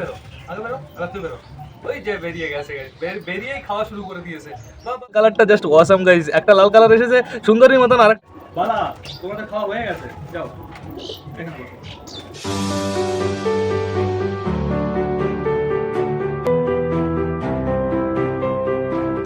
বেরো, আগে বেরো তুই বেরো। ওই যে বেরিয়ে গেছে। বেরিয়েই খাওয়া শুরু করে দিয়েছে। কালারটা জাস্ট ওয়াসাম গাইজ একটা লাল কালার এসেছে, সুন্দরীর মতন আর বালা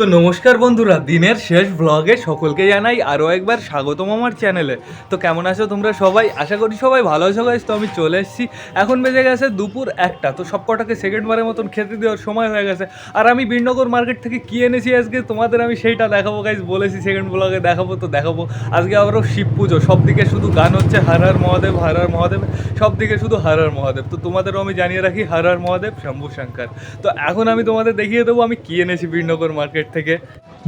তো নমস্কার বন্ধুরা, দিনের শেষ ব্লগে সকলকে জানাই আরও একবার স্বাগতম আমার চ্যানেলে তো কেমন আছো তোমরা সবাই? আশা করি সবাই ভালো আছো গাইজ তো আমি চলে এসেছি। এখন বেজে গেছে দুপুর একটা, তো সব কটাকে সেকেন্ড বারের মতন খেতে দেওয়ার সময় হয়ে গেছে। আর আমি বীরনগর মার্কেট থেকে কি এনেছি আজকে, তোমাদের আমি সেইটা দেখাবো গাইজ বলেছি সেকেন্ড ব্লগে দেখাবো, তো দেখাবো। আজকে আবারও শিব পুজো সব দিকে শুধু গান হচ্ছে হার হার মহাদেব, হার হার মহাদেব সব দিকে শুধু হার হার মহাদেব। তো তোমাদেরও আমি জানিয়ে রাখি, হার হার মহাদেব, শম্ভু শঙ্কর। তো এখন আমি তোমাদের দেখিয়ে দেবো আমি কি এনেছি বীরনগর মার্কেট থেকে।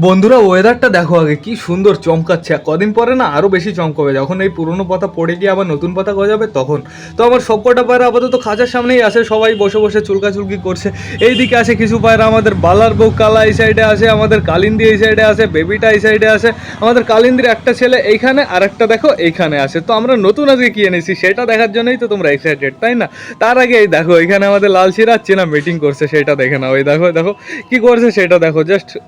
বন্ধুরা ওয়েদারটা দেখো আগে, কি সুন্দর চমকাচ্ছে। কদিন পরে না আরও বেশি চমকাবে। যখন এই পুরনো পাতা পড়ে গিয়ে আবার নতুন পাতা গজাবে, তখন। তো আমার সব কটা পায়রা আপাতত খাঁচার সামনেই আছে, সবাই বসে বসে চুলকাচুলকি করছে। এইদিকে আছে কিছু পায়রা, আমাদের বালার বউ কালা এই সাইডে আছে, আমাদের কালিন্দি এই সাইডে আছে, বেবিটা এই সাইডে আছে। আমাদের কালিন্দির একটা ছেলে এইখানে আর একটা দেখো এইখানে আছে। তো আমরা নতুন আজকে কি এনেছি, সেটা দেখার জন্যই তো তোমরা এক্সাইটেড তাই না? তার আগে এই দেখো এখানে আমাদের লাল সিরাজ চেনা মিটিং করছে, সেটা দেখে না ওই দেখো দেখো, কি করছে সেটা দেখো জাস্ট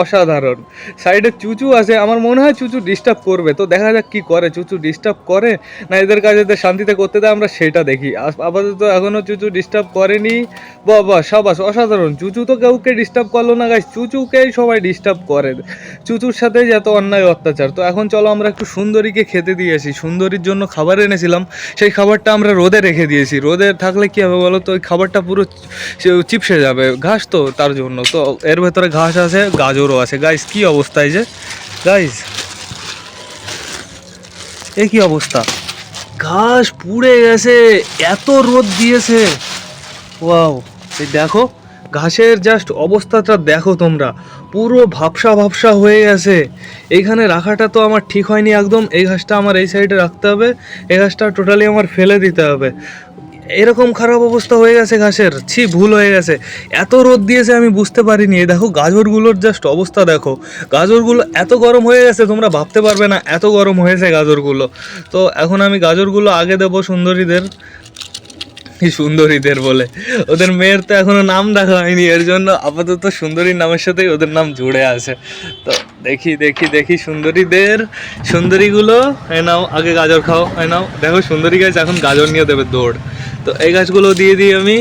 অসাধারণ। সাইডে চুচু আছে, আমার মনে হয় চুচু ডিস্টার্ব করবে। তো দেখা যাক কি করে, চুচু ডিস্টার্ব করে না এদের কাজে এদের শান্তিতে করতে দেয়, আমরা সেটা দেখি। আপাতত এখনও চুচু ডিস্টার্ব করেনি। বাবা, সাবাস, অসাধারণ। চুচু তো কাউকে ডিস্টার্ব করল না গাছ চুচুকেই সবাই ডিস্টার্ব করে। চুচুর সাথে যত অন্যায় অত্যাচার। তো এখন চলো আমরা একটু সুন্দরীকে খেতে দিয়েছি সুন্দরীর জন্য খাবার এনেছিলাম। সেই খাবারটা আমরা রোদে রেখে দিয়েছি। রোদে থাকলে কী হবে বলো তো? ওই খাবারটা পুরো চিপসে যাবে। ঘাস তো তার জন্য। তো এর ভেতরে ঘাস আছে গাজরও আছে। গাইস কি অবস্থা এই যে? গাইস এ কি অবস্থা? ঘাস পুড়ে গেছে, এত রোদ দিয়েছে। ওয়াও এই দেখো, ঘাসের জাস্ট অবস্থাটা দেখো তোমরা। পুরো ভাবসা ভাবসা হয়ে গেছে। এইখানে রাখাটা তো আমার ঠিক হয়নি একদম। এই ঘাসটা আমার এই সাইডে রাখতে হবে। এই ঘাসটা টোটালি আমার ফেলে দিতে হবে। এরকম খারাপ অবস্থা হয়ে গেছে ঘাসের। ছি, ভুল হয়ে গেছে। এত রোদ দিয়েছে আমি বুঝতে পারিনি। দেখো, গাজরগুলোর জাস্ট অবস্থা দেখো। গাজরগুলো এত গরম হয়ে গেছে, তোমরা ভাবতে পারবে না, এত গরম হয়েছে গাজরগুলো। তো এখন আমি গাজরগুলো আগে দেবো সুন্দরীদের। সুন্দরীদের বলে। ওদের মেয়ের তো এখনও নাম দেখা হয়নি, এর জন্য আপাতত সুন্দরীর নামের সাথেই ওদের নাম জুড়ে আছে। তো দেখি দেখি দেখি সুন্দরীদের, সুন্দরীগুলো এ নাও, আগে গাজর খাও এ নাও। দেখো সুন্দরী গাছ এখন গাজর নিয়ে দেবে দৌড়। তো এই গাছগুলো দিয়ে দিই আমি।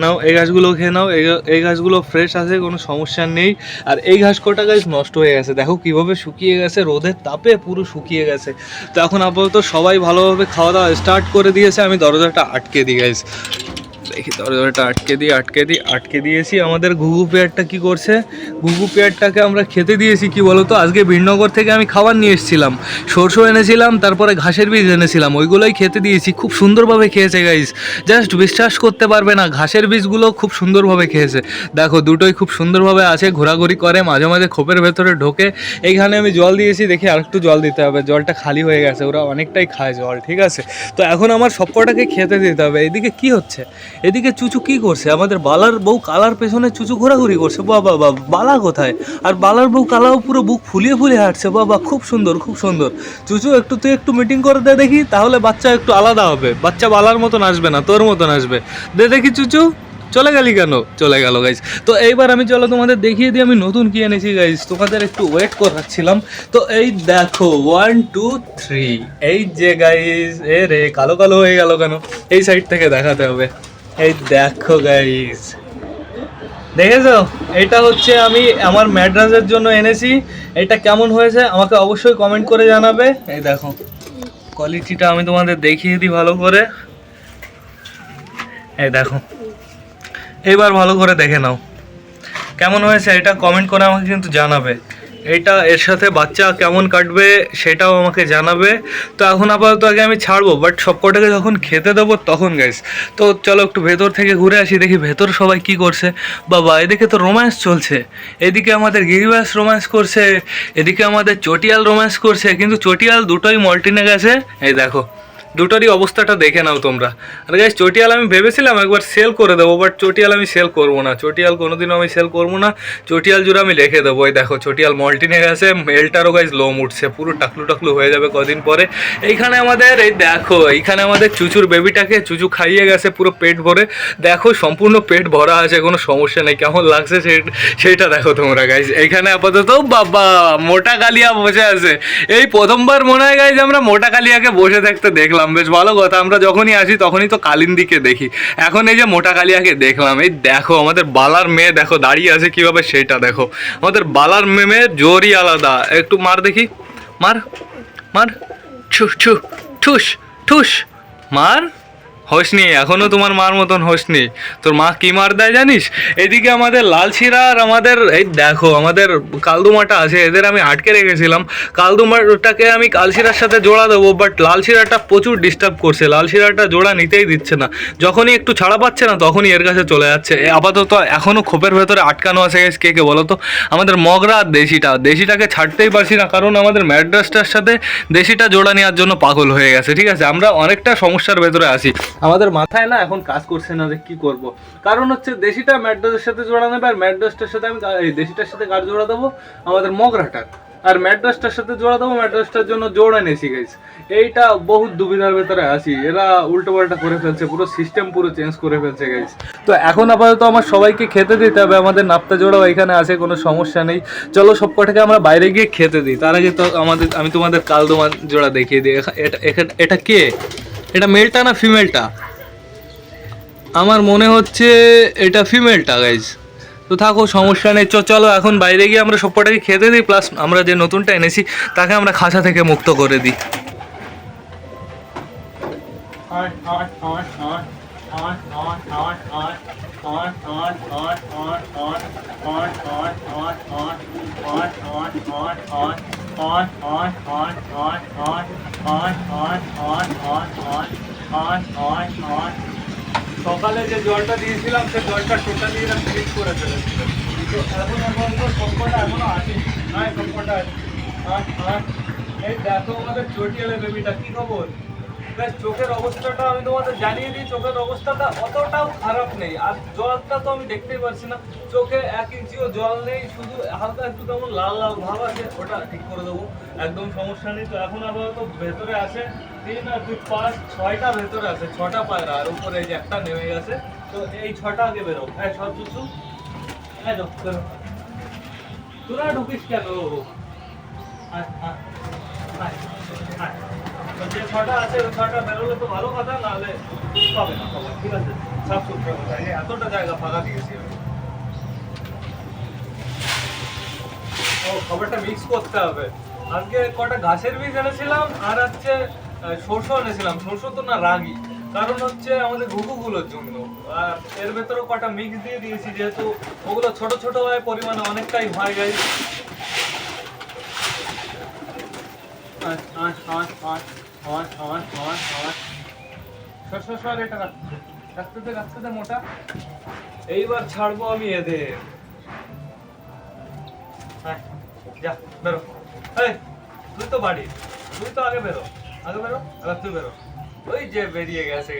নাও, এই ঘাসগুলো খেয়ে নাও, এই গাছগুলো ফ্রেশ আছে, কোনো সমস্যা নেই। আর এই ঘাস কটা গাছ নষ্ট হয়ে গেছে? দেখো কীভাবে শুকিয়ে গেছে, রোদের তাপে পুরো শুকিয়ে গেছে। তো এখন আপাতত সবাই ভালোভাবে খাওয়া দাওয়া স্টার্ট করে দিয়েছে, আমি দরজাটা আটকে দিয়ে গাইস দেখি দরজাটা আটকে দিই আটকে দিই, আটকে দিয়েছি। আমাদের ঘুঘু পেয়ারটা কি করছে? ঘুঘু পেয়ারটাকে আমরা খেতে দিয়েছি কি বলতো? আজকে বীরনগর থেকে আমি খাবার নিয়ে এসেছিলাম। সরষে এনেছিলাম, তারপরে ঘাসের বীজ এনেছিলাম। ওইগুলোই খেতে দিয়েছি, খুব সুন্দরভাবে খেয়েছে গাইস জাস্ট বিশ্বাস করতে পারবে না, ঘাসের বীজগুলো খুব সুন্দরভাবে খেয়েছে। দেখো, দুটোই খুব সুন্দরভাবে আছে, ঘোরাঘুরি করে, মাঝে মাঝে খোপের ভেতরে ঢোকে। এইখানে আমি জল দিয়েছি, দেখি আরেকটু জল দিতে হবে। জলটা খালি হয়ে গেছে, ওরা অনেকটাই খায় জল, ঠিক আছে? তো এখন আমার সবকটাকে খেতে দিতে হবে। এদিকে কি হচ্ছে? এদিকে চুচু কি করছে? আমাদের বালার বউ কালার পেছনে চুচু ঘোরাঘুরি করছে। বাবা বাবা, বালা কোথায়? আর বালার বউ কালাও পুরো বুক ফুলিয়ে ফুলিয়ে হাঁটছে। বাবা, খুব সুন্দর খুব সুন্দর। চুচু, একটু তুই একটু মিটিং করে দে দেখি, তাহলে বাচ্চা একটু আলাদা হবে। বাচ্চা বালার মতন আসবে না, তোর মতন আসবে। দে দেখি চুচু, চলে গেলি কেন? চলে গেল গাইজ তো এইবার আমি, চলো তোমাদের দেখিয়ে দিই, আমি নতুন কি এনেছি গাইজ তোমাদের একটু ওয়েট করাচ্ছিলাম। তো এই দেখো ওয়ান টু থ্রি এই যে গাইজ এ রে, কালো কালো হয়ে গেল কেন? এই সাইড থেকে দেখাতে হবে। এই দেখো গাইজ দেখেছ? এটা হচ্ছে আমি আমার ম্যাড্রাসের জন্য এনেছি। এটা কেমন হয়েছে আমাকে অবশ্যই কমেন্ট করে জানাবে। এই দেখো কোয়ালিটিটা আমি তোমাদের দেখিয়ে দিই ভালো করে। এই দেখো এবার ভালো করে দেখে নাও। কেমন হয়েছে এটা কমেন্ট করে আমাকে কিন্তু জানাবে। এটা এর সাথে বাচ্চা কেমন কাটবে সেটাও আমাকে জানাবে। তো এখন আপাতত আগে আমি ছাড়বো বাট সবকটাকে যখন খেতে দেবো তখন গাইস তো চলো একটু ভেতর থেকে ঘুরে আসি, দেখি ভেতর সবাই কি করছে। বাবা, এদিকে তো রোম্যান্স চলছে, এদিকে আমাদের গিরিবাস রোম্যান্স করছে, এদিকে আমাদের চটিয়াল রোম্যান্স করছে, কিন্তু চটিয়াল দুটোই মল্টিনে গেছে। এই দেখো দুটোরই অবস্থাটা দেখে নাও তোমরা। আর গাইজ চটিয়াল আমি ভেবেছিলাম একবার সেল করে দেবো বাট চটিয়াল আমি সেল করব না। চটিয়াল কোনোদিনও আমি সেল করব না। চটিয়াল জুড়ে আমি রেখে দেবো। ওই দেখো, চটিয়াল মল্টিনে গেছে মেলটারও গাইজ লোম উঠছে, পুরো টাকলু টাকলু হয়ে যাবে কদিন পরে। এইখানে আমাদের, এই দেখো, এইখানে আমাদের চুচুর বেবিটাকে চুচু খাইয়ে গেছে পুরো পেট ভরে। দেখো, সম্পূর্ণ পেট ভরা আছে, কোনো সমস্যা নেই। কেমন লাগছে সে- সেটা দেখো তোমরা গাইজ এইখানে আপাতত, বাবা, মোটা কালিয়া বসে আছে। এই প্রথমবার মনে হয় গাইজ আমরা মোটা কালিয়াকে বসে থাকতে দেখলাম। বেশ ভালো কথা। আমরা যখনই আসি, তখনই তো কালিন্দিকে দেখি। এখন এই যে মোটা কালিয়াকে দেখলাম, এই দেখো, আমাদের বালার মেয়ে দেখো, দাঁড়িয়ে আছে কীভাবে সেটা দেখো। আমাদের বালার মেয়ের জোরই আলাদা। একটু মার দেখি। মার মার। ছু ঠুস ঠুস মার। হোসনি, এখনও তোমার মার মতন হোসনি। তোর মা কি মার দেয় জানিস? এদিকে আমাদের লাল শিরা আর আমাদের, এই দেখো, আমাদের কালদুমাটা আছে, এদের আমি আটকে রেখেছিলাম। কালদুমাটাকে আমি কালশিরার সাথে জোড়া দেবো বাট লাল শিরাটা প্রচুর ডিস্টার্ব করছে। লাল শিরাটা জোড়া নিতেই দিচ্ছে না। যখনই একটু ছাড়া পাচ্ছে না, তখনই এর কাছে চলে যাচ্ছে। আপাতত এখনও খোপের ভেতরে আটকানো আছে কে কে বলো তো আমাদের মগরা আর দেশিটা, দেশিটাকে ছাড়তেই পারছি না, কারণ আমাদের ম্যাড্রাসটার সাথে দেশিটা জোড়া নেওয়ার জন্য পাগল হয়ে গেছে, ঠিক আছে? আমরা অনেকটা সমস্যার ভেতরে আছি। আমাদের মাথায় না এখন কাজ করছে না যে কি করব। কারণ হচ্ছে দেশিটা ম্যাড্রাসের সাথে জোড়া নেবে আর ম্যাড্রাসটার সাথে আমি এই দেশিটার সাথে কার জোড়া দেবো? আমাদের মগরাটার আর ম্যাড্রাসটার সাথে জোড়া দেবো ম্যাড্রাসটার জন্য জোড়া নিয়েছি গাইস এইটা বহুত দুবিধার ভেতরে আছি। এরা উল্টো পাল্টা করে ফেলছে, পুরো সিস্টেম পুরো চেঞ্জ করে ফেলছে গাইস তো এখন আপাতত আমার সবাইকে খেতে দিতে হবে। আমাদের নাপ্তা জোড়াও এখানে আছে, কোনো সমস্যা নেই। চলো সব কটাকে আমরা বাইরে গিয়ে খেতে দিই। তার আগে তো আমাদের আমি তোমাদের কালদোমা জোড়া দেখিয়ে দিই। এটা এটা কে? এটা মেলটা না ফিমেলটা আমার মনে হচ্ছে এটা ফিমেলটা গাইজ তো থাকো, সমস্যা নেই। চলো, এখন বাইরে গিয়ে আমরা সবকটাকে খেতে দিই প্লাস আমরা যে নতুনটা এনেছি, তাকে আমরা খাঁচা থেকে মুক্ত করে দিই। সকালে যে জলটা দিয়েছিলাম সে জলটা টোটালি এরা ফিট করে ফেলেছিল এখন এখন তো সবকটা এখনও আছে হ্যাঁ সম্পর্কটা আছে এই দেখো আমাদের চটিয়ালে বেবিটা কি খবর চোখের অবস্থাটা আমি তোমাদের জানিয়ে দিই, চোখের অবস্থাটা অতটাও খারাপ নেই। আর জলটা তো আমি দেখতেই পারছি না। চোখে এক ইঞ্চিও জল নেই, শুধু হালকা একটু কেমন লাল লাল ভাব আছে, ওটা ঠিক করে দেবো। একদম সমস্যা নেই। তো এখন আপাতত ভেতরে আছে, তিন আর দুই, পাঁচ, ছয়টা ভেতরে আছে, ছটা পায়রা। আর উপরে যে একটা নেমে গেছে। তো এই ছটা আগে বেরো। হ্যাঁ সব চুচু। হ্যাঁ বেরো। তোরা ঢুকিস কেন? আয়। তো যে ছটা আছে ছটা বেরোলে তো ভালো কথা না খবর ঠিক আছে এতটা জায়গা ফাঁকা দিয়েছি ও মিক্স করতে হবে। আজকে কটা ঘাসের বীজ এনেছিলাম, আর হচ্ছে সরষে এনেছিলাম। তো না রাগি। কারণ হচ্ছে আমাদের ঘুঘুগুলোর জন্য। আর এর ভেতরেও কটা মিক্স দিয়ে দিয়েছি, যেহেতু ওগুলো ছোট ছোট হয়, পরিমাণে অনেকটাই হয় আট এইবার ছাড়বো আমি এদের। আয়, যা বেরো। এই তুই তো বাড়ি। তুই তো আগে বেরো। আগে বেরো এবার তুই বেরো। ওই যে বেরিয়ে গেছে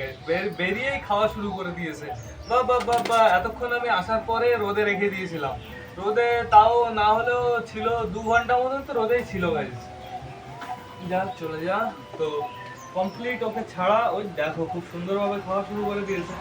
বেরিয়েই খাওয়া শুরু করে দিয়েছে। বা বা বা বা এতক্ষণ আমি আসার পরে রোদে রেখে দিয়েছিলাম। রোদে তাও না হলেও ছিল দু ঘণ্টা মতন তো রোদেই ছিল গাইজ যা, চলে যা। তো কমপ্লিট ওকে ছাড়া ওই দেখো, খুব সুন্দরভাবে খাওয়া শুরু করে দিয়েছে।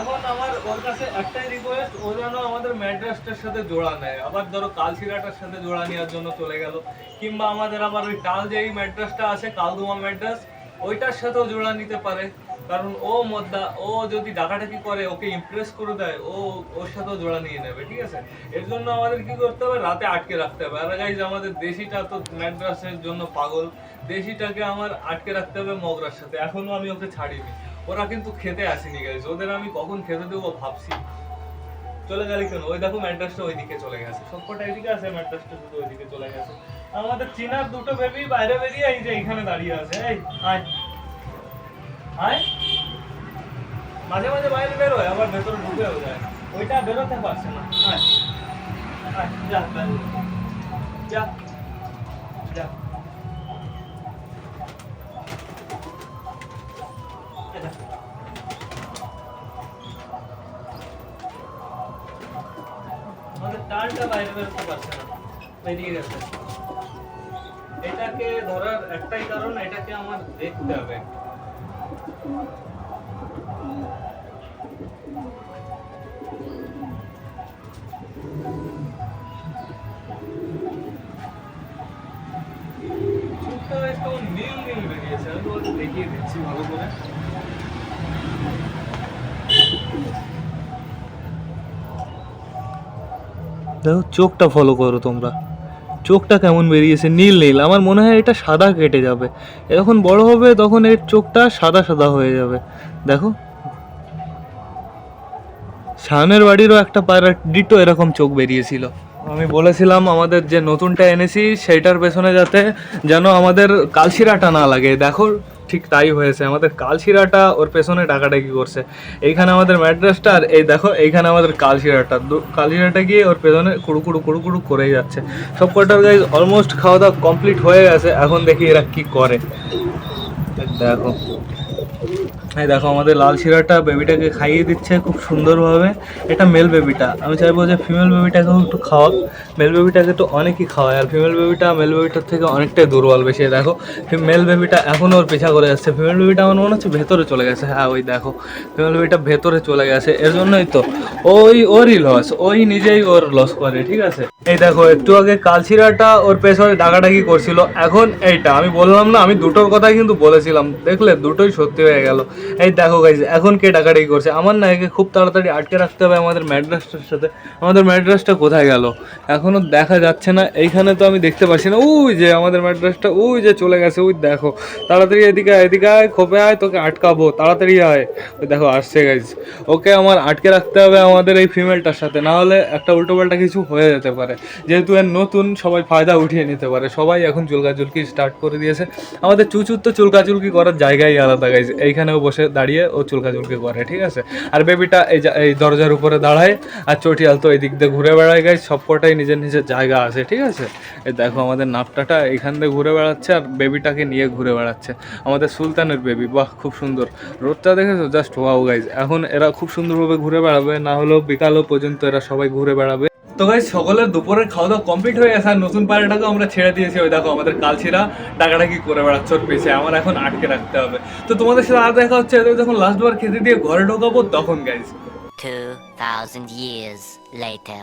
এখন আমার ওর কাছে একটাই রিকোয়েস্ট ও যেন আমাদের ম্যাড্রাসটার সাথে জোড়া নেয়। আবার ধরো কালশিরাটার সাথে জোড়া নেওয়ার জন্য চলে গেল। কিংবা আমাদের আবার ওই টাল যেই ম্যাড্রাসটা আছে, কালদুমা ম্যাড্রাস ওইটার সাথেও জোড়া নিতে পারে। কারণ ও মদ্দা, ও যদি ডাকাডাকি করে, ওকে ইমপ্রেস করে দেয়, ও ওর সাথেও জোড়া নিয়ে নেবে, ঠিক আছে? এর জন্য আমাদের কি করতে হবে? রাতে আটকে রাখতে হবে। আর গাইজ আমাদের দেশিটা তো ম্যাড্রাসের জন্য পাগল। দেশিটাকে আমার আটকে রাখতে হবে মগরার সাথে। এখনও আমি ওকে ছাড়িনি। ওরা কিন্তু খেতে আসেনি গাইজ ওদের আমি কখন খেতে দেবো ভাবছি। চলে গেলে কেন? ওই দেখো ম্যাড্রাসটা ওইদিকে চলে গেছে। সবকটা এদিকে আছে, ম্যাড্রাসটা শুধু ওইদিকে চলে গেছে। আমাদের চীনার দুটো বেবি বাইরে বেরিয়ে এই যে এখানে দাঁড়িয়ে আছে। এই, আয়। আয়। মাঝে মাঝে বাইরে বেরোয়, আবার ভেতরে ঢুকেও যায়। ওইটা বেরোতে পারছে না। যা যা যা। আমাদের টালটা বেরোতে পারছে না। বেরিয়ে গেছে। এটাকে ধরার একটাই কারণ, এটাকে আমার দেখতে হবে। দিচ্ছি ভালো করে। দেখো, চোখটা ফলো করো তোমরা। চোখটা কেমন বেরিয়েছে? নীল নীল। আমার মনে হয় এটা সাদা কেটে যাবে। যখন বড় হবে, তখন এর চোখটা সাদা সাদা হয়ে যাবে। দেখো। শাহানের বাড়িরও একটা পায়রা ডিটো এরকম চোখ বেরিয়েছিল। আমি বলেছিলাম, আমাদের যে নতুনটা এনেছি, সেইটার পেছনে যাতে যেন আমাদের কালশিরাটা না লাগে। দেখো ঠিক তাই হয়েছে। আমাদের কালশিরাটা ওর পেছনে ডাকাডাকি করছে। এইখানে আমাদের ম্যাড্রাসটা আর এই দেখো, এইখানে আমাদের কালশিরাটা। কালশিরাটা গিয়ে ওর পেছনে কুড়ু কুড়ু কুড়ু কুড়ু করেই যাচ্ছে। সব কটার গাইজ অলমোস্ট খাওয়া দাওয়া কমপ্লিট হয়ে গেছে। এখন দেখি এরা কি করে। দেখো। এই দেখো, আমাদের লাল শিরাটা বেবিটাকে খাইয়ে দিচ্ছে খুব সুন্দরভাবে। এটা মেল বেবিটা আমি চাইব যে ফিমেল বেবিটাকেও একটু খাওয়াক। মেল বেবিটাকে তো অনেকই খাওয়ায়, আর ফিমেল বেবিটা মেল বেবিটার থেকে অনেকটাই দুর্বল বেশি। দেখো মেল বেবিটা এখনও ওর পিছা করে যাচ্ছে। ফিমেল বেবিটা আমার মনে হচ্ছে ভেতরে চলে গেছে। হ্যাঁ ওই দেখো ফিমেল বেবিটা ভেতরে চলে গেছে। এর জন্যই তো ওই, ওরই লস ওই নিজেই ওর লস করে, ঠিক আছে? এই দেখো, একটু আগে কালচিরাটা ওর পেছনে ডাকাডাকি করছিল। এখন এইটা, আমি বললাম না, আমি দুটোর কথাই কিন্তু বলেছিলাম। দেখলে দুটোই সত্যি হয়ে গেল। এই দেখো গাইজ এখন কে ডাকাডাকি করছে? আমার না একে খুব তাড়াতাড়ি আটকে রাখতে হবে আমাদের ম্যাড্রাসটার সাথে। আমাদের ম্যাড্রাসটা কোথায় গেল? এখনও দেখা যাচ্ছে না, এইখানে তো আমি দেখতে পাচ্ছি না। ওই যে আমাদের ম্যাড্রাসটা, ওই যে চলে গেছে, ওই দেখো। তাড়াতাড়ি এদিকে এদিকে আয়, খোপে আয়, তোকে আটকাবো। তাড়াতাড়ি আয়। ওই দেখো, আসছে গাইজ ওকে আমার আটকে রাখতে হবে আমাদের এই ফিমেলটার সাথে, না হলে একটা উল্টোপাল্টা কিছু হয়ে যেতে পারে। যেহেতু এর নতুন, সবাই ফায়দা উঠিয়ে নিতে পারে। সবাই এখন চুলকাচুলকি স্টার্ট করে দিয়েছে। আমাদের চুচুর তো চুলকাচুলকি করার জায়গাই আলাদা গাইজ এইখানেও বসে দাঁড়িয়ে ও চুলকাচুলকি করে, ঠিক আছে? আর বেবিটা এই এই দরজার উপরে দাঁড়ায় আর চটিয়াল তো এই দিক দিয়ে ঘুরে বেড়ায় গাইজ সবকটাই নিজের নিজের জায়গা আছে, ঠিক আছে? এই দেখো আমাদের নাপটাটা এইখান দিয়ে ঘুরে বেড়াচ্ছে আর বেবিটাকে নিয়ে ঘুরে বেড়াচ্ছে। আমাদের সুলতানের বেবি বাহ, খুব সুন্দর। রোদটা দেখেছ? জাস্ট ওয়াও গাইজ এখন এরা খুব সুন্দরভাবে ঘুরে বেড়াবে, না হলেও বিকালও পর্যন্ত এরা সবাই ঘুরে বেড়াবে। তো ভাই সকলের দুপুরের খাওয়া দাওয়া কমপ্লিট হয়ে গেছে। আর নতুন পায়রাটাকে আমরা ছেড়ে দিয়েছি। ওই দেখো আমাদের কালছিরা টাকাটাকি করে বেড়াচ্ছে ওর পেছে। আমার এখন আটকে রাখতে হবে। তো তোমাদের সাথে আর দেখা হচ্ছে যখন লাস্ট বার খেতে দিয়ে ঘরে ঢোকাবো তখন গাইজ 2,000 years later.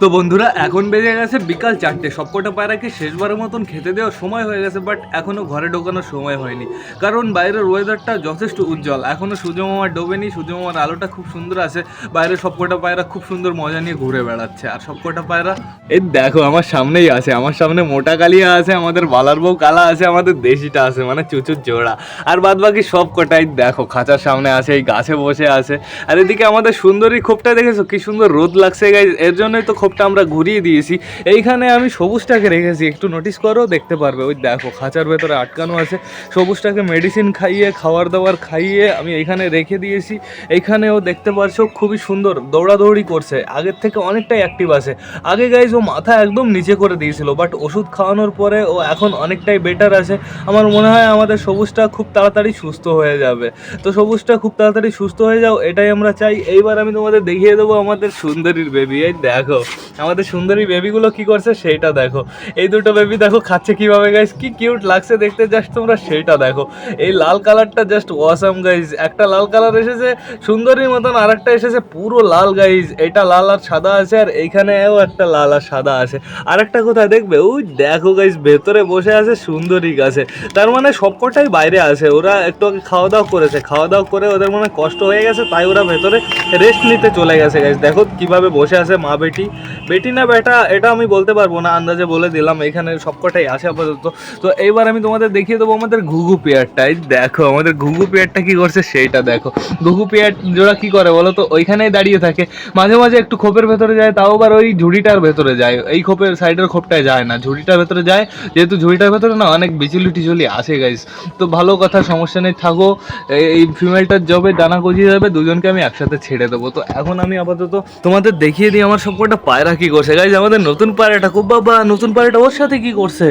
তো বন্ধুরা, এখন বেজে গেছে বিকাল চারটে। সবকটা পায়রাকে শেষবারের মতন খেতে দেওয়ার সময় হয়ে গেছে বাট এখনও ঘরে ঢোকানোর সময় হয়নি। কারণ বাইরের ওয়েদারটা যথেষ্ট উজ্জ্বল। এখনও সূর্যমামা ডোবেনি সূর্যমামার আলোটা খুব সুন্দর আছে। বাইরে সবকটা পায়রা খুব সুন্দর মজা নিয়ে ঘুরে বেড়াচ্ছে। আর সবকটা পায়রা, এই দেখো, আমার সামনেই আছে। আমার সামনে মোটা কালিয়া আছে, আমাদের বালার বউ কালা আছে, আমাদের দেশিটা আছে মানে চুচুর জোড়া। আর বাদ বাকি সব কটাই দেখো, খাঁচার সামনে আছে, এই গাছে বসে আছে। আর এদিকে আমাদের সুন্দরী খোপটা দেখেছ? কি সুন্দর রোদ লাগছে গাইজ এর জন্যই তো খোপটা আমরা ঘুরিয়ে দিয়েছি। এইখানে আমি সবুজটাকে রেখেছি, একটু নোটিস করো, দেখতে পারবে। ওই দেখো, খাঁচার ভেতরে আটকানো আছে। সবুজটাকে মেডিসিন খাইয়ে, খাওয়ার দাবার খাইয়ে আমি এইখানে রেখে দিয়েছি। এইখানেও দেখতে পারছ, খুবই সুন্দর দৌড়াদৌড়ি করছে। আগের থেকে অনেকটাই অ্যাক্টিভ আছে। আগে গাইজ ও মাথা একদম নিচে করে দিয়েছিল বাট ওষুধ খাওয়ানোর পরে ও এখন অনেকটাই বেটার আছে। আমার মনে হয় আমাদের সবুজটা খুব তাড়াতাড়ি সুস্থ হয়ে যাবে। তো সবুজটা খুব তাড়াতাড়ি সুস্থ হয়ে যাও, এটাই আমরা চাই। এইবার আমি তোমাদের দেখিয়ে দেবো আমাদের সুন্দরীর বেবি এই দেখো। আমাদের সুন্দরী বেবিগুলো কি করছে সেইটা দেখো। এই দুটো বেবি দেখো খাচ্ছে কীভাবে গাইজ কি কিউট লাগছে দেখতে জাস্ট তোমরা সেইটা দেখো। এই লাল কালারটা জাস্ট ওয়াসাম গাইজ একটা লাল কালার এসেছে, সুন্দরীর মতন আর একটা এসেছে, পুরো লাল গাইজ এটা লাল আর সাদা আছে, আর এইখানেও একটা লাল আর সাদা আছে। আর একটা কোথায় দেখবে? ওই দেখো গাইজ ভেতরে বসে আছে সুন্দরী গাছে। তার মানে সবকটাই বাইরে আছে। ওরা একটু খাওয়া দাওয়া করেছে। খাওয়া দাওয়া করে ওদের মনে কষ্ট হয়ে গেছে, তাই ওরা ভেতরে রেস্ট নিতে চলে গেছে গাইজ দেখো কীভাবে বসে আছে মা বেটি বেটি না বেটা, এটা আমি বলতে পারব না, আন্দাজে বলে দিলাম, এখানে সবকটাই আছে আপাতত। তো এইবার আমি তোমাদের দেখিয়ে দেবো আমাদের ঘুঘু পেয়ারটা এই দেখো, আমাদের ঘুঘু পেয়ারটা কি করছে সেইটা দেখো। ঘুঘু পেয়ার জোড়া কি করে বলো তো? ওইখানেই দাঁড়িয়ে থাকে। মাঝে মাঝে একটু খোপের ভেতরে যায়, তাও আবার ওই ঝুড়িটার ভেতরে যায়। এই খোপের সাইডের খোপটায় যায় না, ঝুড়িটার ভেতরে যায়। যেহেতু ঝুড়িটার ভেতরে না অনেক বিচুলি টিচুলি আসে গাইস তো ভালো কথা, সমস্যা নেই, থাকো। এই- ফিমেলটার জবে ডানা গজিয়ে যাবে, দুজনকে আমি একসাথে ছেড়ে দেবো। তো এখন আমি আপাতত তোমাদের দেখিয়ে দিই, আমার সবকটা পায়রা কি করছে? গাইজ আমাদের নতুন পায়রাটা খুব বাবা, নতুন পায়রাটা ওর সাথে কি করছে?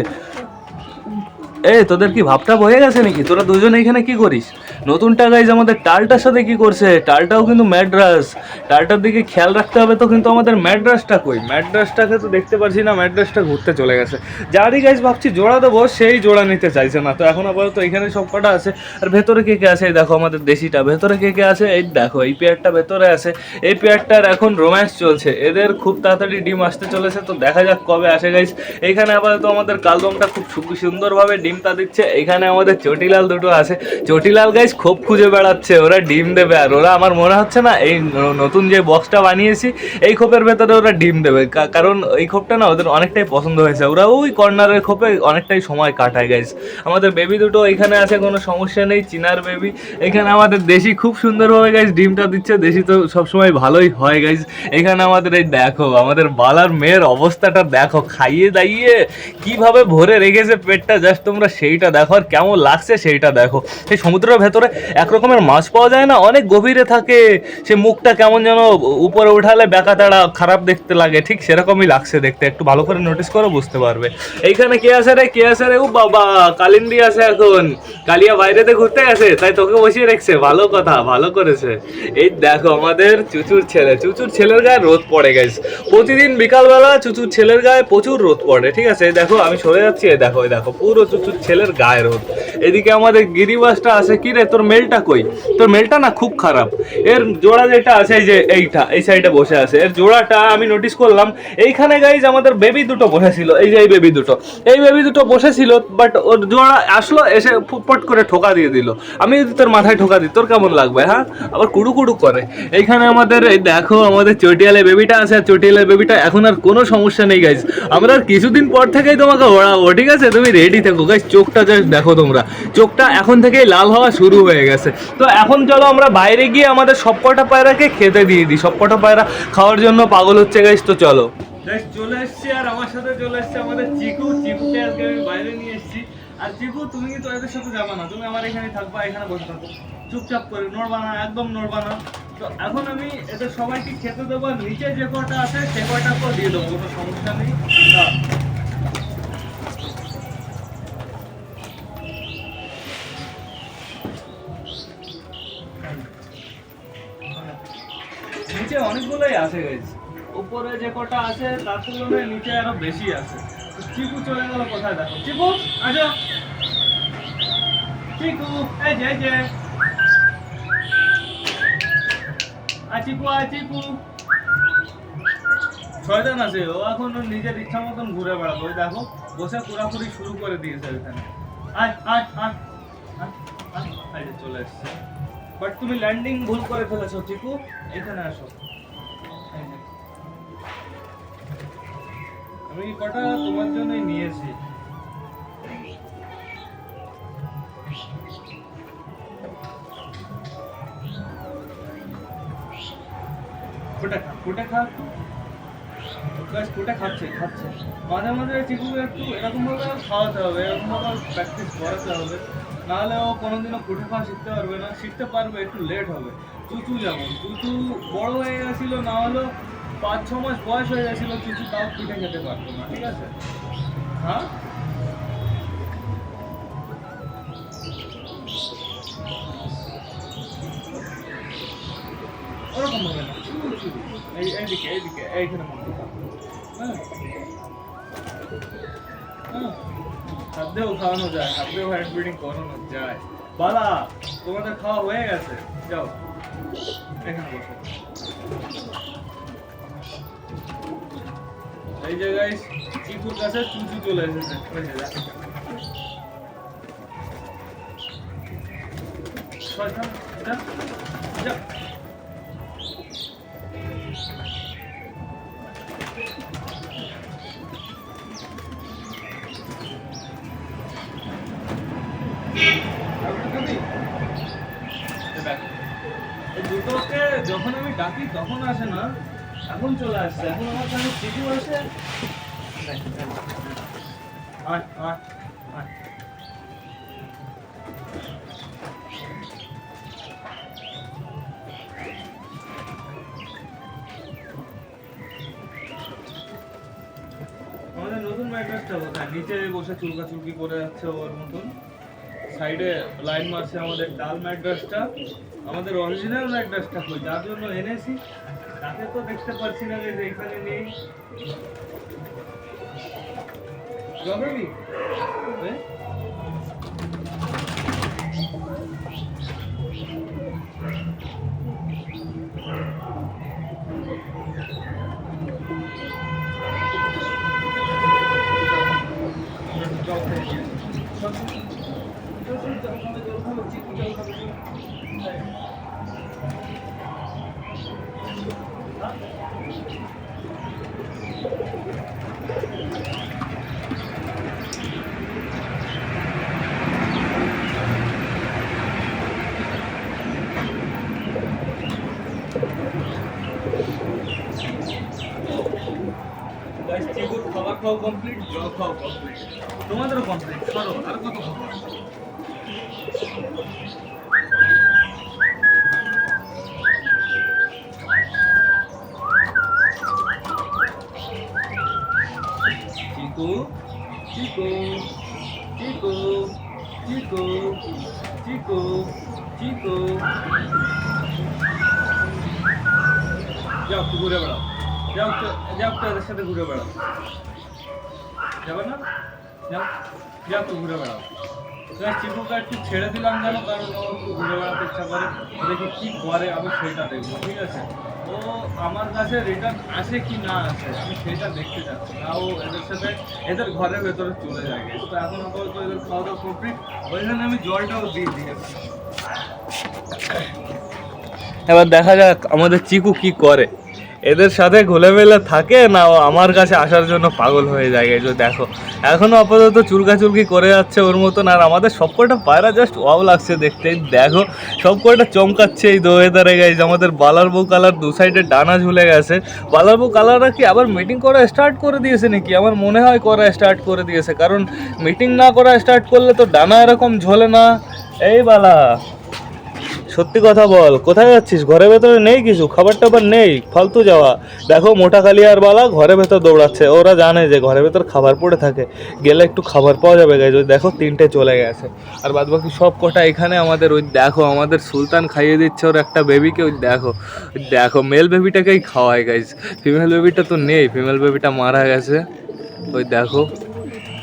এই, তোদের কি ভাবটা হয়ে গেছে নাকি? তোরা দুজনে এখানে কি করিস? নতুনটা গাইজ আমাদের টালটার সাথে কি করছে? টালটাও কিন্তু ম্যাড্রাস। টালটার দিকে খেয়াল রাখতে হবে তো কিন্তু আমাদের ম্যাড্রাসটা কই? ম্যাড্রাসটাকে তো দেখতে পারছি না, ম্যাড্রাসটা ঘুরতে চলে গেছে। যারই গাইজ ভাবছি জোড়া দেবো, সেই জোড়া নিতে চাইছে না। তো এখন আপাতত এখানে সব কটা আছে। আর ভেতরে কে কে আছে? এই দেখো আমাদের দেশিটা। ভেতরে কে কে আছে? এই দেখো, এই পেয়ারটা ভেতরে আছে। এই পেয়ারটার এখন রোম্যান্স চলছে। এদের খুব তাড়াতাড়ি ডিম আসতে চলেছে। তো দেখা যাক কবে আসে গাইজ এইখানে আপাতত আমাদের কালদমটা খুব সুন্দরভাবে ডিমটা দিচ্ছে। এখানে আমাদের চটিলাল দুটো আছে। চটিলাল গাইজ খুব খুঁজে বেড়াচ্ছে, ওরা ডিম দেবে। আর ওরা আমার মনে হচ্ছে না, এই নতুন যে বক্সটা বানিয়েছি, এই খোপের ভেতরে ওরা ডিম দেবে। কারণ এই খোপটা না ওদের অনেকটাই পছন্দ হয়েছে। ওরা ওই কর্নারের খোপে অনেকটাই সময় কাটায় গাইজ আমাদের বেবি দুটো এখানে আছে, কোনো সমস্যা নেই, চিনার বেবি এখানে আমাদের দেশি খুব সুন্দরভাবে গাইজ ডিমটা দিচ্ছে। দেশি তো সবসময় ভালোই হয় গাইজ এখানে আমাদের এই দেখো, আমাদের বালার মেয়ের অবস্থাটা দেখো। খাইয়ে দাইয়ে কীভাবে ভরে রেখেছে পেটটা জাস্ট তোমরা সেইটা দেখো আর কেমন লাগছে সেইটা দেখো। সেই সমুদ্রের ভেতরে এক রকমের মাছ পাওয়া যায় না, অনেক গভীরে থাকে। সে মুখটা কেমন যেন উপরে উঠালে বেকা তাড়া খারাপ দেখতে লাগে, ঠিক সেরকমই লাগছে দেখতে। একটু ভালো করে নোটিস করো, বুঝতে পারবে। এইখানে কে আছে রে? কে আছে রে? ও বাবা, কালিন্দি আছে এখন। কালিয়া বাইরেতে ঘুরতে গেছে, তাই তোকে বসিয়ে রেখেছে। ভালো কথা, ভালো করেছে। এই দেখো আমাদের চুচুর ছেলে। চুচুর ছেলের গায়ে রোদ পড়ে গেছে প্রতিদিন বিকালবেলা চুচুর ছেলের গায়ে প্রচুর রোদ পড়ে, ঠিক আছে? দেখো, আমি সরে যাচ্ছি দেখো দেখো, পুরো চুচুর ছেলের গায়ে রোদ এদিকে আমাদের গিরিবাসটা আছে, কি রে, তোর মেলটা কই? তোর মেলটা না খুব খারাপ। এর জোড়া যেটা আছে, এই যে এইটা, এই সাইডে বসে আছে। এর জোড়াটা আমি নোটিস করলাম, এইখানে গাইজ আমাদের বেবি দুটো বসেছিল, এই যে এই বেবি দুটো। এই বেবি দুটো বসেছিল বাট ওর জোড়া আসলো, এসে ফুটপট করে ঠোকা দিয়ে দিল। আমি যদি তোর মাথায় ঠোকা দিই, তোর কেমন লাগবে হ্যাঁ? আবার কুড়ু কুড়ু করে। এইখানে আমাদের, এই দেখো, আমাদের চটিয়ালে বেবিটা আছে, আর চটিয়ালে বেবিটা এখন আর কোনো সমস্যা নেই গাইজ আমরা আর কিছুদিন পর থেকেই তোমাকে ওড়াবো, ঠিক আছে? তুমি রেডি থেকো গাইজ চোখটা জাস্ট দেখো তোমরা। চোখটা এখন থেকেই লাল হওয়া শুরু হয়ে গেছে। তো এখন চলো আমরা বাইরে গিয়ে আমাদের সবকটা পায়রাকে খেতে দিয়ে দিই। সবকটা পায়রা খাওয়ার জন্য পাগল হচ্ছে গাইজ তো চলো। চলে এসছি আর আমার সাথে চলে এসছে আমাদের চিকু। চিকুকে আজকে আমি বাইরে নিয়ে এসেছি। আর চিকু, তুমি কিন্তু এদের সাথে যাবা না। তুমি আমার এখানে থাকবা, এখানে বসে থাকো। চুপচাপ করে, নড়বা না, একদম নড়বা না। তো এখন আমি এদের সবাইকে খেতে দেবো নিচে যে কটা আছে, সে কটা তো দিয়ে দেবো, কোনো সমস্যা নেই। আছে গেছে উপরে যে কটা আছে তার তুলনায় নিচে আরও বেশি আছে। চিকু চলে গেল কোথায়? দেখো চিকু আসো। চিকু এই যে যে। আ চিকু আ শয়তান আছে ও এখন নিজের ইচ্ছা মতন ঘুরে বেড়াবো। দেখো বসে পুরাপুরি শুরু করে দিয়েছে এখানে আয় আয় আয় আয়, চলে এসছে। বাট তুমি ল্যান্ডিং ভুল করে ফেলেছো চিকু। এখানে আসো। আমি কটা তোমার জন্যই নিয়েছি? খা, ফুটে খা। গাছ ফুটে খাচ্ছে খাচ্ছে। মাঝে মাঝে চিকুকে একটু এরকম ভাবে খাওয়াতে হবে এরকম ভাবে প্র্যাকটিস করাতে হবে। নাহলে ও কোনোদিনও ফুটে খাওয়া শিখতে পারবে না, শিখতে পারবে, একটু লেট হবে। চুচু যেমন, চুচু বড় হয়ে গেছিল, না হলেও পাঁচ, ছ মাস বয়স হয়ে গেছিল চুচু তাও পিঠে খেতে পারতো না, ঠিক আছে? হ্যাঁ? এইদিকে এইদিকে, এইখানে হ্যাঁ। হ্যাঁ। হাত দিয়েও খাওয়ানো যায় হাত দিয়েও হ্যান্ড করানো যায়। বালা, তোমাদের খাওয়া হয়ে গেছে। যাও। এখানে বসো। এই চিকুর কাছে চুচু চলে এসেছে। যখন আমি ডাকি তখন আসে না এখন চলে আসছে। এখন আমার আসে দেখ, দেখ। আয় আমাদের নতুন ম্যাট্রেসটা কোথায়? নিচে বসে চুলকা চুলকি করে যাচ্ছে ওর মতন। সাইডে লাইন মারছে আমাদের ডাল ম্যাট্রেসটা আমাদের অরিজিনাল ম্যাট্রেসটা কই? যার জন্য এনেছি। তাকে তো দেখতে পাচ্ছি না যে এখানে নেই জবাবি হ্যাঁ গাইস চিকুর খাবার খাওয়া কমপ্লিট জল খাওয়া কমপ্লিট তোমাদেরও কমপ্লিট করো আর কত খাবার? চিকু চিকু চিকু চিকু চিকু চিকু। যাও ঘুরে বেড়াও। যাও যাও একটু সাথে ঘুরে বেড়াও। না? যাও একটু ঘুরে ছেড়ে দিলাম কারণ ঘুরে ইচ্ছা করে। দেখি কি করে, আমি সেটা দেখব, ঠিক আছে? আমার কাছে রিটার্ন কি না আমি সেটা দেখতে না ও এদের সাথে, এদের ঘরের ভেতরে চলে যায়। তো এখন এদের খাওয়া দাওয়া কমপ্লিট ওইখানে আমি জলটাও দিয়ে এবার দেখা যাক আমাদের চিকু কি করে। এদের সাথে ঘোলেমেলে থাকে না, ও আমার কাছে আসার জন্য পাগল হয়ে যায়। এই দেখো, এখনও আপাতত চুলকা চুলকি করে যাচ্ছে ওর মতন, আর আমাদের সবকটা পায়রা জাস্ট ওয়াও লাগছে দেখতে। দেখো সবকটা চমকাচ্ছে এই দোয়ে দোয়েদারে গাইজ আমাদের বালার বউ কালার দু সাইডে ডানা ঝুলে গেছে। বালার বউ কালাররা কি আবার মিটিং করা স্টার্ট করে দিয়েছে নাকি? আমার মনে হয় করা স্টার্ট করে দিয়েছে, কারণ মিটিং না করা স্টার্ট করলে তো ডানা এরকম ঝোলে না। এই বালা। সত্যি কথা বল, কোথায় যাচ্ছিস? ঘরের ভেতরে নেই কিছু? খাবার টাবার নেই? ফালতু যাওয়া। দেখো মোটা কালিয়ার বালা ঘরের ভেতর দৌড়াচ্ছে। ওরা জানে যে ঘরের ভেতর খাবার পড়ে থাকে। গেলে একটু খাবার পাওয়া যাবে গাইজ। ওই দেখো, তিনটে চলে গেছে। আর বাদ বাকি সব কটা এখানে আমাদের, ওই দেখো, আমাদের সুলতান খাইয়ে দিচ্ছে ওর একটা বেবিকে ওই দেখো দেখো মেল বেবিটাকেই খাওয়ায় গাইজ। ফিমেল বেবিটা তো নেই। ফিমেল বেবিটা মারা গেছে। ওই দেখো,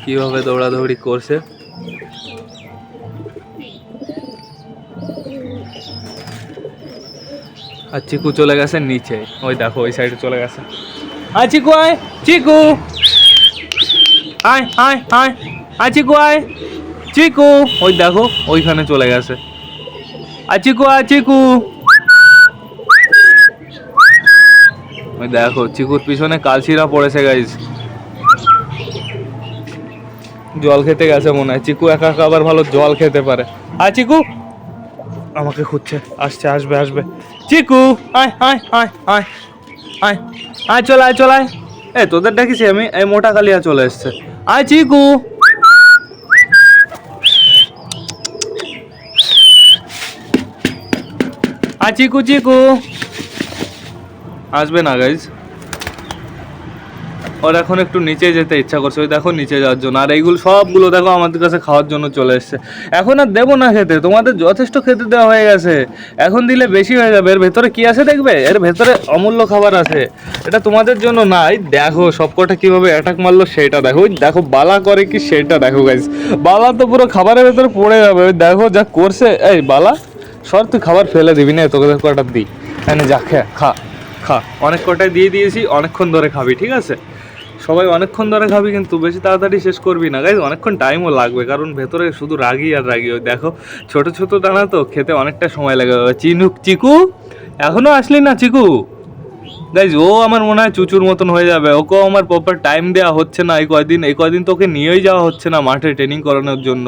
কীভাবে দৌড়াদৌড়ি করছে। আর চিকু চলে গেছে নিচে। ওই দেখো ওই সাইডে চলে গেছে। আয় চিকু আয়। চিকু। আয় আয় আয়। আয় চিকু আয়। চিকু। ওই দেখো ওইখানে চলে গেছে। আয় চিকু আয় চিকু। ওই দেখো চিকুর পিছনে কালশিরা পড়েছে গাইজ জল খেতে গেছে মনে হয়। চিকু একা একা আবার ভালো জল খেতে পারে। আয় চিকু। আমাকে খুঁজছে আসছে আসবে আসবে। চিকু, আয় আয় আয় আয় আয় আয়, চল আয় চল, আয়। এ তোদের ডাকিছি আমি, এই মোটা কালিয়া চলে এসছে। আয়, চিকু। আয়, চিকু চিকু। আসবে না গাইজ ওর এখন একটু নিচে যেতে ইচ্ছা করছে। ওই দেখো নিচে যাওয়ার জন্য। আর এইগুলো সবগুলো দেখো আমাদের কাছে খাওয়ার জন্য চলে এসছে। এখন আর দেবো না খেতে। তোমাদের যথেষ্ট খেতে দেওয়া হয়ে গেছে। এখন দিলে বেশি হয়ে যাবে। এর ভেতরে কি আছে দেখবে? এর ভেতরে অমূল্য খাবার আছে। এটা তোমাদের জন্য নাই দেখো সবকটা কীভাবে অ্যাটাক মারলো সেটা দেখো। দেখো বালা করে কি সেটা দেখো গাইজ বালা তো পুরো খাবারের ভেতরে পড়ে যাবে। দেখো যা করছে। এই বালা, সর, তুই খাবার ফেলে দিবি না। তোকে কটা দিই। এনে যা, খা খা অনেক কটাই দিয়ে দিয়েছি। অনেকক্ষণ ধরে খাবি, ঠিক আছে? সবাই অনেকক্ষণ ধরে খাবি কিন্তু বেশি তাড়াতাড়ি শেষ করবি না। গাইজ অনেকক্ষণ টাইমও লাগবে, কারণ ভেতরে শুধু রাগি আর রাগি ওই দেখো, ছোট ছোট দানা তো খেতে অনেকটা সময় লাগে। চিনুক, চিকু এখনও আসলি না, চিকু? গাইজ ও আমার মনে হয় চুচুর মতন হয়ে যাবে। ওকেও আমার প্রপার টাইম দেওয়া হচ্ছে না এই কয়দিন। এই কয়দিন তোকে নিয়েই যাওয়া হচ্ছে না মাঠে ট্রেনিং করানোর জন্য।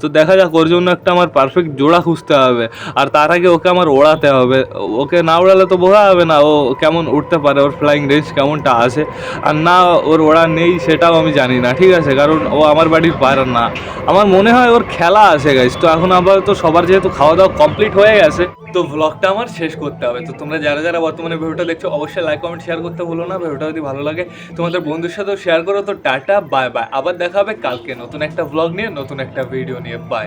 তো দেখা যাক, ওর জন্য একটা আমার পারফেক্ট জোড়া খুঁজতে হবে। আর তার আগে ওকে আমার ওড়াতে হবে। ওকে না ওড়ালে তো বোঝা হবে না ও কেমন উঠতে পারে, ওর ফ্লাইং রেঞ্জ কেমনটা আছে। আর না ওর ওড়া নেই, সেটাও আমি জানি না, ঠিক আছে? কারণ ও আমার বাড়ির পায়রা না। আমার মনে হয় ওর খেলা আছে গাইজ তো এখন আবার তো সবার যেহেতু খাওয়া দাওয়া কমপ্লিট হয়ে গেছে, তো ব্লগটা আমার শেষ করতে হবে। তো তোমরা যারা যারা বর্তমানে ভিডিওটা দেখছ অবশ্যই লাইক কমেন্ট শেয়ার করতে ভুলো না ভিডিওটা যদি ভালো লাগে তোমাদের বন্ধুর সাথেও শেয়ার করো। তো টাটা বাই বাই আবার দেখা হবে কালকে নতুন একটা ব্লগ নিয়ে, নতুন একটা ভিডিও নিয়ে। বাই